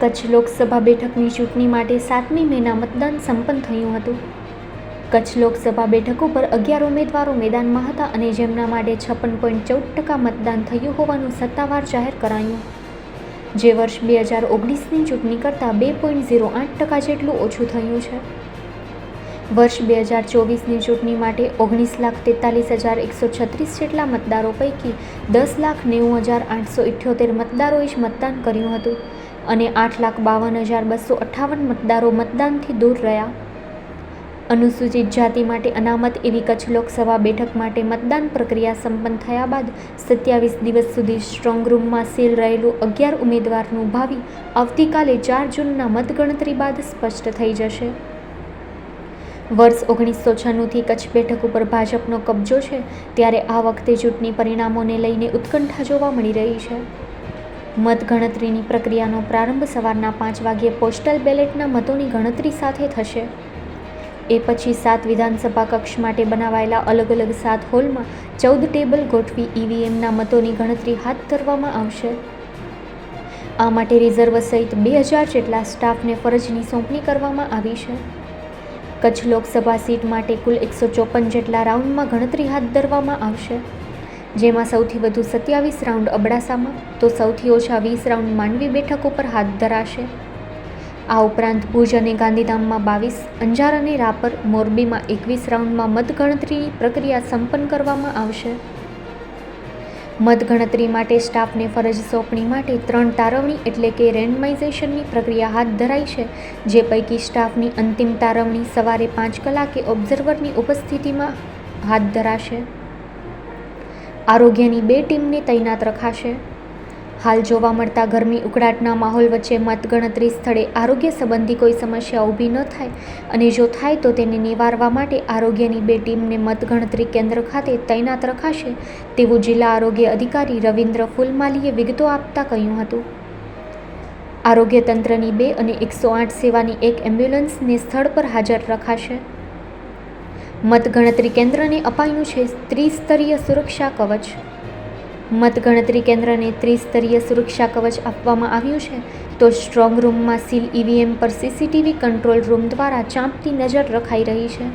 કચ્છ લોકસભા બેઠકની ચૂંટણી માટે સાતમી મેના મતદાન સંપન્ન થયું હતું. કચ્છ લોકસભા બેઠક ઉપર અગિયાર ઉમેદવારો મેદાનમાં હતા અને જેમના માટે છપ્પન પોઈન્ટ ચૌદ ટકા મતદાન થયું હોવાનું સત્તાવાર જાહેર કરાયું. જે વર્ષ બે હજાર ઓગણીસની ચૂંટણી કરતાં બે પોઈન્ટ ઝીરો આઠ ટકા જેટલું ઓછું થયું છે. વર્ષ બે હજાર ચોવીસની ચૂંટણી માટે ઓગણીસ લાખ તેતાલીસ હજાર એકસો છત્રીસ જેટલા મતદારો પૈકી દસ લાખ નેવું હજાર આઠસો ઇઠ્યોતેર મતદારોએ જ મતદાન કર્યું હતું. અને આઠ લાખ બાવન હજાર બસો અઠ્ઠાવન મતદારો મતદાનથી દૂર રહ્યા. અનુસૂચિત જાતિ માટે અનામત એવી કચ્છ લોકસભા બેઠક માટે મતદાન પ્રક્રિયા સંપન્ન થયા બાદ સત્યાવીસ દિવસ સુધી સ્ટ્રોંગ રૂમમાં સીલ રહેલું અગિયાર ઉમેદવારનું ભાવિ આવતીકાલે ચાર જૂનના મતગણતરી બાદ સ્પષ્ટ થઈ જશે. વર્ષ ઓગણીસો છન્નુંથી કચ્છ બેઠક ઉપર ભાજપનો કબજો છે, ત્યારે આ વખતે ચૂંટણી પરિણામોને લઈને ઉત્કંઠા જોવા મળી રહી છે. મતગણતરીની પ્રક્રિયાનો પ્રારંભ સવારના પાંચ વાગ્યે પોસ્ટલ બેલેટના મતોની ગણતરી સાથે થશે. એ પછી સાત વિધાનસભા કક્ષ માટે બનાવાયેલા અલગ અલગ સાત હોલમાં ચૌદ ટેબલ ગોઠવી ઈવીએમના મતોની ગણતરી હાથ ધરવામાં આવશે. આ માટે રિઝર્વ સહિત બે હજાર જેટલા સ્ટાફને ફરજની સોંપણી કરવામાં આવી છે. કચ્છ લોકસભા સીટ માટે કુલ એકસો ચોપન જેટલા રાઉન્ડમાં ગણતરી હાથ ધરવામાં આવશે. જેમાં સૌથી વધુ સત્યાવીસ રાઉન્ડ અબડાસામાં, તો સૌથી ઓછા વીસ રાઉન્ડ માંડવી બેઠક ઉપર હાથ ધરાશે. આ ઉપરાંત ભુજ અને ગાંધીધામમાં બાવીસ, અંજાર અને રાપર, મોરબીમાં એકવીસ રાઉન્ડમાં મતગણતરીની પ્રક્રિયા સંપન્ન કરવામાં આવશે. મતગણતરી માટે સ્ટાફને ફરજ સોંપણી માટે ત્રણ તારવણી એટલે કે રેન્ડમાઇઝેશનની પ્રક્રિયા હાથ ધરાઈ છે, જે પૈકી સ્ટાફની અંતિમ તારવણી સવારે પાંચ કલાકે ઓબ્ઝર્વરની ઉપસ્થિતિમાં હાથ ધરાશે. આરોગ્યની બે ટીમને તૈનાત રખાશે. હાલ જોવા મળતા ગરમી ઉકળાટના માહોલ વચ્ચે મતગણતરી સ્થળે આરોગ્ય સંબંધી કોઈ સમસ્યા ઊભી ન થાય અને જો થાય તો તેને નિવારવા માટે આરોગ્યની બે ટીમને મતગણતરી કેન્દ્ર ખાતે તૈનાત રખાશે તેવું જિલ્લા આરોગ્ય અધિકારી રવિન્દ્ર ફૂલમાલીએ વિગતો આપતા કહ્યું હતું. આરોગ્ય તંત્રની બે અને એકસો આઠ સેવાની એક એમ્બ્યુલન્સને સ્થળ પર હાજર રખાશે. મતગણતરી કેન્દ્રને અપાયું છે ત્રિસ્તરીય સુરક્ષા કવચ. મતગણતરી કેન્દ્રને ત્રિસ્તરીય સુરક્ષા કવચ આપવામાં આવ્યું છે તો સ્ટ્રોંગ રૂમમાં સીલ ઈવીએમ પર સીસીટીવી કંટ્રોલ રૂમ દ્વારા ચાંપતી નજર રખાઈ રહી છે.